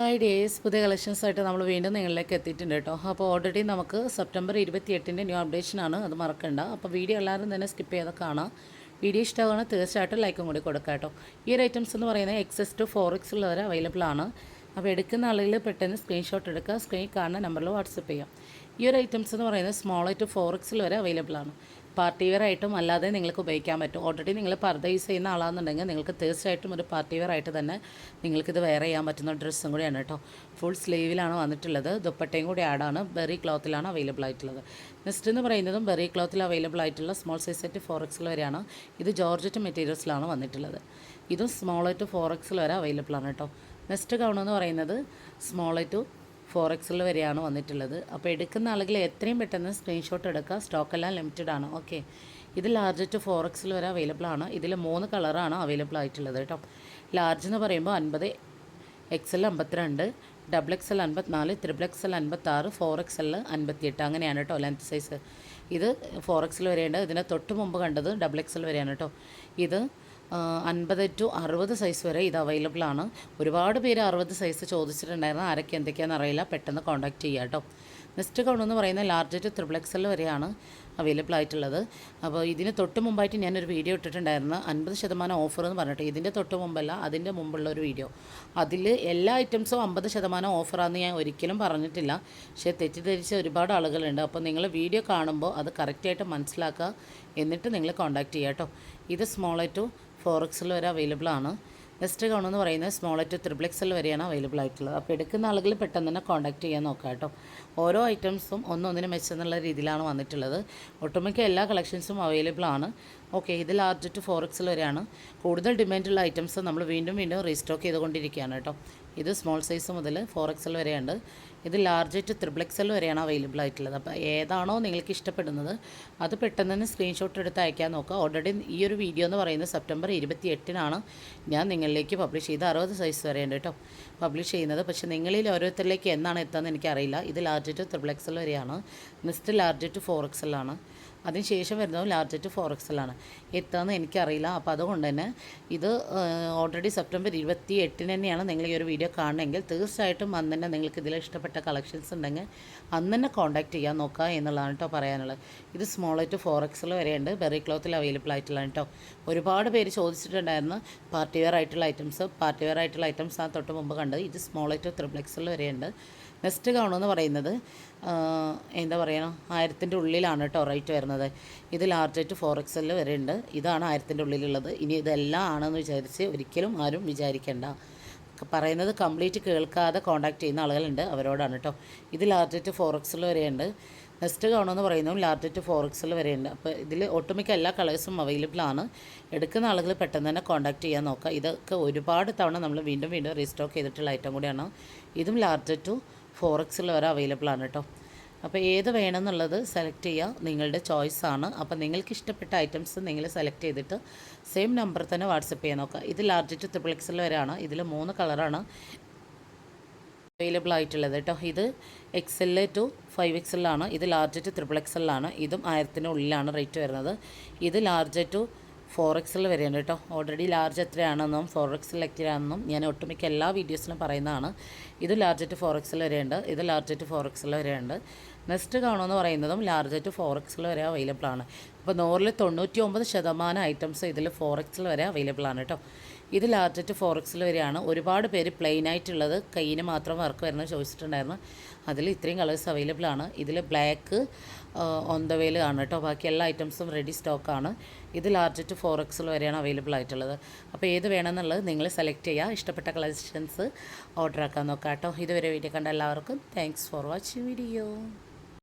Hi days പുതിയ കളക്ഷൻസായിട്ട് നമ്മൾ വീണ്ടും നിങ്ങളിലേക്ക് എത്തിയിട്ടുണ്ട് കേട്ടോ. അപ്പോൾ ഓൾറെഡി നമുക്ക് സെപ്റ്റംബർ ഇരുപത്തി എട്ടിന്റെ ന്യൂ അപ്ഡേഷനാണ് അത് മറക്കണ്ട. അപ്പോൾ വീഡിയോ എല്ലാവരും തന്നെ സ്കിപ്പ് ചെയ്ത് കാണാം. വീഡിയോ ഇഷ്ടമാണ് തീർച്ചയായിട്ടും ലൈക്കും കൂടി കൊടുക്കാം കേട്ടോ. ഈ ഒരു ഐറ്റംസ് എന്ന് പറയുന്നത് എക്സസ് ടു ഫോർ എക്സ് ഉള്ളവരെ അവൈലബിൾ ആണ്. അപ്പോൾ എടുക്കുന്ന ആളുകൾ പെട്ടെന്ന് സ്ക്രീൻഷോട്ട് എടുക്കുക. സ്ക്രീൻ കാണുന്ന നമ്പറിൽ വാട്സപ്പ് ചെയ്യാം. ഈ ഒരു ഐറ്റംസ് എന്ന് പറയുന്നത് സ്മോൾ ടു ഫോർ എക്സിൽ വരെ അവൈലബിൾ ആണ്. പാർട്ടി വെയർ ആയിട്ടും അല്ലാതെ നിങ്ങൾക്ക് ഉപയോഗിക്കാൻ പറ്റും. ഓൾറെഡി നിങ്ങൾ പർദ്ദ യൂസ് ചെയ്യുന്ന ആളാണെന്നുണ്ടെങ്കിൽ നിങ്ങൾക്ക് തീർച്ചയായിട്ടും ഒരു പാർട്ടി വെയർ ആയിട്ട് തന്നെ നിങ്ങൾക്കിത് വെയർ ചെയ്യാൻ പറ്റുന്ന ഡ്രസ്സും കൂടിയാണ് കേട്ടോ. ഫുൾ സ്ലീവിലാണ് വന്നിട്ടുള്ളത്. ദുപ്പട്ടയും കൂടി ആഡാണ് ബെറി ക്ലോത്തിലാണ് അവൈലബിൾ ആയിട്ടുള്ളത്. നെക്സ്റ്റ് എന്ന് പറയുന്നതും ബെറി ക്ലോത്തിൽ അവൈലബിൾ ആയിട്ടുള്ള സ്മോൾ സൈസ് സെറ്റ് ഫോർ എക്സിൽ വരെയാണ്. ഇത് ജോർജറ്റ് മെറ്റീരിയൽസിലാണ് വന്നിട്ടുള്ളത്. ഇതും സ്മോൾ ടു ഫോർ എക്സിൽ വരെ അവൈലബിൾ ആണ് കേട്ടോ. നെക്സ്റ്റ് ഗൗൺ എന്ന് പറയുന്നത് സ്മോൾ ടു ഫോർ എക്സിൽ വരെയാണ് വന്നിട്ടുള്ളത്. അപ്പോൾ എടുക്കുന്ന ആളുകൾ എത്രയും പെട്ടെന്ന് സ്ക്രീൻഷോട്ട് എടുക്കുക. സ്റ്റോക്കെല്ലാം ലിമിറ്റഡ് ആണ്. ഓക്കെ. ഇത് ലാർജ് ടു ഫോർ എക്സിൽ വരെ അവൈലബിൾ ആണ്. ഇതിൽ മൂന്ന് കളറാണ് അവൈലബിൾ ആയിട്ടുള്ളത് കേട്ടോ. ലാർജ് എന്ന് പറയുമ്പോൾ അൻപത് എക്സ് എൽ അമ്പത്തിരണ്ട് ഡബിൾ എക്സ് എൽ അൻപത്തിനാല് ത്രിബിൾ എക്സ് എൽ അൻപത്താറ് ഫോർ എക്സ് എൽ അൻപത്തിയെട്ട് അങ്ങനെയാണ് കേട്ടോ ലെങ്ത് സൈസ് ഇത് ഫോർ എക്സിൽ വരെയുണ്ട്. ഇതിനെ തൊട്ട് മുമ്പ് കണ്ടത് ഡബിൾ എക്സ് എൽ വരെയാണ് കേട്ടോ. ഇത് അൻപത് ടു അറുപത് സൈസ് വരെ ഇത് അവൈലബിൾ ആണ്. ഒരുപാട് പേര് അറുപത് സൈസ് ചോദിച്ചിട്ടുണ്ടായിരുന്നു. ആരൊക്കെ എന്തൊക്കെയാണെന്ന് അറിയില്ല. പെട്ടെന്ന് കോൺടാക്ട് ചെയ്യുക കേട്ടോ. നെക്സ്റ്റ് കൗണ്ട് എന്ന് പറയുന്നത് ലാർജ് ടു ത്രിബിൾ എക്സൽ വരെയാണ് അവൈലബിൾ ആയിട്ടുള്ളത്. അപ്പോൾ ഇതിന് തൊട്ട് മുമ്പായിട്ട് ഞാനൊരു വീഡിയോ ഇട്ടിട്ടുണ്ടായിരുന്നു. അൻപത് ശതമാനം ഓഫർ എന്ന് പറഞ്ഞിട്ട്. ഇതിന്റെ തൊട്ട് മുമ്പല്ല അതിന്റെ മുമ്പുള്ള ഒരു വീഡിയോ അതിൽ എല്ലാ ഐറ്റംസും അമ്പത് ശതമാനം ഓഫറാണെന്ന് ഞാൻ ഒരിക്കലും പറഞ്ഞിട്ടില്ല. പക്ഷേ തെറ്റിദ്ധരിച്ച ഒരുപാട് ആളുകളുണ്ട്. അപ്പോൾ നിങ്ങൾ വീഡിയോ കാണുമ്പോൾ അത് കറക്റ്റായിട്ട് മനസ്സിലാക്കുക. എന്നിട്ട് നിങ്ങൾ കോൺടാക്ട് ചെയ്യുക കേട്ടോ. ഇത് സ്മോൾ ടു ഫോർ എക്സിൽ വരെ അവൈലബിൾ ആണ്. വെസ്റ്റ് ഗൗൺ എന്ന് പറയുന്നത് സ്മോൾ ടു ത്രിബിൾ വരെയാണ് അവൈലബിൾ ആയിട്ടുള്ളത്. അപ്പോൾ എടുക്കുന്ന ആളുകൾ പെട്ടെന്ന് തന്നെ കോൺടാക്ട് ചെയ്യാൻ നോക്കാം കേട്ടോ. ഓരോ ഐറ്റംസും ഒന്നൊന്നിന് മെച്ചെന്നുള്ള രീതിയിലാണ് വന്നിട്ടുള്ളത്. ഒട്ടുമിക്ക എല്ലാ കളക്ഷൻസും അവൈലബിൾ ആണ്. ഓക്കെ ഇത് ലാർജ് ടു ഫോർ എക്സിൽ വരെയാണ്. കൂടുതൽ ഡിമാൻഡുള്ള ഐറ്റംസ് നമ്മൾ വീണ്ടും വീണ്ടും റീസ്റ്റോക്ക് ചെയ്തുകൊണ്ടിരിക്കുകയാണ് കേട്ടോ. ഇത് സ്മോൾ സൈസ് മുതൽ ഫോർ എക്സൽ വരെയുണ്ട്. ഇത് ലാർജ് ടു ത്രിബിൾ എക്സൽ വരെയാണ് അവൈലബിൾ ആയിട്ടുള്ളത്. അപ്പോൾ ഏതാണോ നിങ്ങൾക്ക് ഇഷ്ടപ്പെടുന്നത് അത് പെട്ടെന്ന് തന്നെ സ്ക്രീൻഷോട്ട് എടുത്ത് അയക്കാൻ നോക്കുക. ഓൾറെഡി ഈ ഒരു വീഡിയോ എന്ന് പറയുന്നത് സെപ്റ്റംബർ ഇരുപത്തി എട്ടിനാണ് ഞാൻ നിങ്ങളിലേക്ക് പബ്ലിഷ് ചെയ്ത് അറുപത് സൈസ് വരെയുണ്ട് കേട്ടോ. പബ്ലിഷ് ചെയ്യുന്നത്. പക്ഷേ നിങ്ങളിൽ ഓരോരുത്തരിലേക്ക് എന്നാണ് എന്ന് എനിക്കറിയില്ല. ഇത് large to triple X L വരെയാണ്. നെക്സ്റ്റ് ലാർജ് ടു ഫോർ എക്സലാണ് അതിനുശേഷം വരുന്നത് ലാർജ് ടു ഫോർ എക്സലാണ് എത്താമെന്ന് എനിക്കറിയില്ല. അപ്പോൾ അതുകൊണ്ട് തന്നെ ഇത് ഓൾറെഡി സെപ്റ്റംബർ ഇരുപത്തി എട്ടിന് തന്നെയാണ് നിങ്ങൾ ഈ ഒരു വീഡിയോ കാണണമെങ്കിൽ തീർച്ചയായിട്ടും അന്ന് തന്നെ നിങ്ങൾക്ക് ഇതിൽ ഇഷ്ടപ്പെട്ട കളക്ഷൻസ് ഉണ്ടെങ്കിൽ അന്ന് തന്നെ കോൺടാക്ട് ചെയ്യാൻ നോക്കുക എന്നുള്ളതാണ് കേട്ടോ പറയാനുള്ളത്. ഇത് സ്മോൾ ടു ഫോർ എക്സൽ വരെയുണ്ട് ബെറി ക്ലോത്തിൽ അവൈലബിൾ ആയിട്ടുള്ള കേട്ടോ ഒരുപാട് പേര് ചോദിച്ചിട്ടുണ്ടായിരുന്നു പാർട്ടി വെയർ ആയിട്ടുള്ള ഐറ്റംസ് പാർട്ടി വെയർ ആയിട്ടുള്ള ഐറ്റംസ് ആ തൊട്ട് മുമ്പ് കണ്ടത്. ഇത് സ്മോൾ ടു ത്രിബിൾ എക്സിൽ വരെയുണ്ട് നെക്സ്റ്റ് ഗൗൺ എന്ന് പറയുന്നത് എന്താ പറയുക ആയിരത്തിന്റെ ഉള്ളിലാണ് കേട്ടോ റേറ്റ് വരുന്നത്. ഇത് ലാർജ് ടു ഫോർ എക്സലിൽ വരെ ഉണ്ട് ഇതാണ് ആയിരത്തിന്റെ ഉള്ളിലുള്ളത്. ഇനി ഇതെല്ലാം ആണെന്ന് വിചാരിച്ച് ഒരിക്കലും ആരും വിചാരിക്കേണ്ട. പറയുന്നത് കംപ്ലീറ്റ് കേൾക്കാതെ കോൺടാക്ട് ചെയ്യുന്ന ആളുകളുണ്ട് അവരോടാണ് കേട്ടോ. ഇത് ലാർജ് ടു ഫോർ എക്സൽ വരെയുണ്ട്. നെക്സ്റ്റ് കാണുമെന്ന് പറയുന്നതും ലാർജ് ടു ഫോർ എക്സൽ വരെയുണ്ട്. അപ്പോൾ ഇതിൽ ഒട്ടുമിക്ക എല്ലാ കളേഴ്സും അവൈലബിൾ ആണ്. എടുക്കുന്ന ആളുകൾ പെട്ടെന്ന് തന്നെ കോൺടാക്ട് ചെയ്യാൻ നോക്കുക. ഇതൊക്കെ ഒരുപാട് തവണ നമ്മൾ വീണ്ടും വീണ്ടും റീസ്റ്റോക്ക് ചെയ്തിട്ടുള്ള ഐറ്റം കൂടിയാണ്. ഇതും ലാർജ് ടു ഫോർ എക്സിൽ വരെ അവൈലബിൾ ആണ് കേട്ടോ അപ്പോൾ ഏത് വേണമെന്നുള്ളത് സെലക്ട് ചെയ്യുക നിങ്ങളുടെ ചോയ്സ് ആണ്. അപ്പോൾ നിങ്ങൾക്ക് ഇഷ്ടപ്പെട്ട ഐറ്റംസ് നിങ്ങൾ സെലക്ട് ചെയ്തിട്ട് സെയിം നമ്പർ തന്നെ വാട്സപ്പ് ചെയ്യാൻ നോക്കുക. ഇത് ലാർജ് ടു ട്രിപ്പിൾ എക്സിൽ വരെയാണ്. ഇതിൽ മൂന്ന് കളറാണ് അവൈലബിൾ ആയിട്ടുള്ളത് കേട്ടോ ഇത് X L to five X എല്ലാണ് ഇത് ലാർജ് ടു ത്രിപ്പിൾ എക്സ് എല്ലാണ് ഇതും ആയിരത്തിന് ഉള്ളിലാണ് റേറ്റ് വരുന്നത്. ഇത് ലാർജ് ടു ഫോർ എക്സിൽ വരെയുണ്ട് കേട്ടോ. ഓൾറെഡി ലാർജ് എത്രയാണെന്നും ഫോർ എക്സിൽ എത്രയാണെന്നും ഞാൻ ഒട്ടുമിക്ക എല്ലാ വീഡിയോസിലും പറയുന്നതാണ്. ഇത് ലാർജ് ടു ഫോർ എക്സിൽ വരെയുണ്ട്. ഇത് ലാർജ് ടു ഫോർ എക്സിൽ വരെയുണ്ട്. നെക്സ്റ്റ് കാണുമെന്ന് പറയുന്നതും ലാർജ് ആയിട്ട് ഫോർ എക്സിൽ വരെ അവൈലബിൾ ആണ്. അപ്പോൾ നൂറിൽ തൊണ്ണൂറ്റി ഒമ്പത് ശതമാനം ഐറ്റംസ് ഇതിൽ ഫോർ എക്സിൽ വരെ അവൈലബിൾ ആണ് കേട്ടോ ഇത് ലാർജ് ആയിട്ട് ഫോർ എക്സിൽ വരെയാണ്. ഒരുപാട് പേര് പ്ലെയിൻ ആയിട്ടുള്ളത് കയ്യിന് മാത്രം വർക്ക് വരുന്നത് ചോദിച്ചിട്ടുണ്ടായിരുന്നു. അതിൽ ഇത്രയും കളേഴ്സ് അവൈലബിൾ ആണ്. ഇതിൽ ബ്ലാക്ക് ഓൺ ദ വേയിൽ ആണ് കേട്ടോ ബാക്കി എല്ലാ ഐറ്റംസും റെഡി സ്റ്റോക്കാണ് ഇത് ലാർജ് ടു ഫോർ എക്സിൽ വരെയാണ് അവൈലബിൾ ആയിട്ടുള്ളത്. അപ്പോൾ ഏത് വേണമെന്നുള്ളത് നിങ്ങൾ സെലക്ട് ചെയ്യുക ഇഷ്ടപ്പെട്ട കളക്ഷൻസ് ഓർഡർ ആക്കാൻ നോക്കാം കേട്ടോ ഇതുവരെ വീഡിയോ കണ്ട എല്ലാവർക്കും താങ്ക്സ് ഫോർ വാച്ചിങ് വീഡിയോ